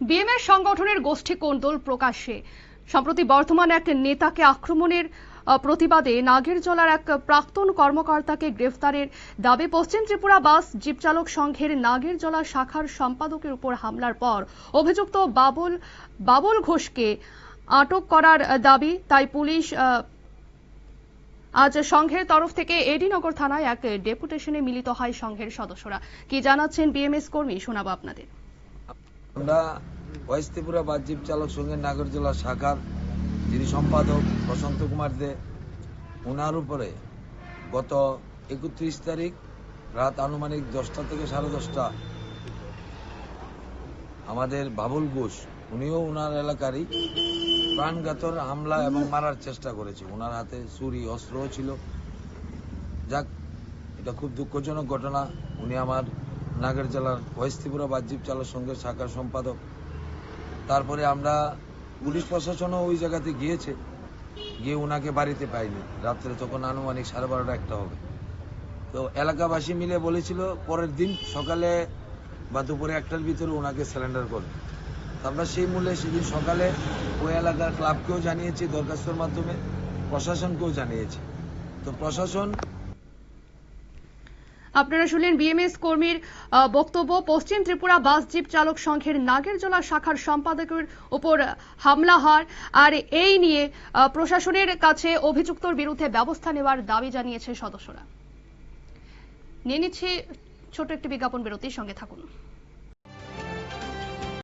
BMS সংগঠনের গোষ্ঠী কোন্দল প্রকাশ্যে। সম্প্রতি বর্তমান এক নেতাকে আক্রমণের প্রতিবাদে নাগেরজলার এক প্রাক্তন কর্মকর্তাকে গ্রেফতারের দাবি, পশ্চিম ত্রিপুরা বাস জীবচালক চালক সংঘের নাগেরজলা শাখার সম্পাদকের উপর হামলার পর অভিযুক্ত বাবুল বাবুল ঘোষকে আটক করার দাবি। তাই পুলিশ আজ সংঘের তরফ থেকে এডিনগর থানায় এক ডেপুটেশনে মিলিত হয় সংঘের সদস্যরা। কি জানাচ্ছেন বিএমএস কর্মী, শোনাবো আপনাদের। আমরা ওয়েস্ট ত্রিপুরা বাহ্যিক চালক সংঘের নাগরজোলা শাখার যিনি সম্পাদক বসন্ত কুমার দে ওনার উপরে গত একত্রিশ তারিখ রাত আনুমানিক দশটা থেকে সাড়ে দশটা আমাদের বাবুল ঘোষ, উনিও ওনার এলাকারই প্রাণঘাতর হামলা এবং মারার চেষ্টা করেছে। ওনার হাতে ছুরি, অস্ত্রও ছিল। যাক, এটা খুব দুঃখজনক ঘটনা। উনি আমার নাগের জেলার ওয়েস্ট ত্রিপুরা বাহ্যিক চালক সংঘের শাখার সম্পাদক। তারপরে আমরা পুলিশ প্রশাসনও ওই জায়গাতে গিয়েছে। গিয়ে ওনাকে বাড়িতে পাইনি। রাত্রে তখন আনুমানিক সাড়ে বারোটা একটা হবে। তো এলাকাবাসী মিলে বলেছিল, পরের দিন সকালে বা দুপুরে একটার ভিতরে ওনাকে সিলিন্ডার করবে। আমরা সেই মূল্যে সেদিন সকালে ওই এলাকার ক্লাবকেও জানিয়েছি, দরখাস্তর মাধ্যমে, প্রশাসনকেও জানিয়েছি। তো প্রশাসন আপনারা শুনলেন বিএমএস কর্মীর বক্তব্য। পশ্চিম ত্রিপুরা বাস জিপ চালক সংঘের নাগেরজলা শাখার সম্পাদকের উপর হামলা হার আর এই নিয়ে প্রশাসনের কাছে অভিযুক্তর বিরুদ্ধে ব্যবস্থা নেওয়ার দাবি জানিয়েছে সদস্যরা। নিয়ে নিচ্ছি ছোট একটি বিজ্ঞাপন বিরতির সঙ্গে থাকুন।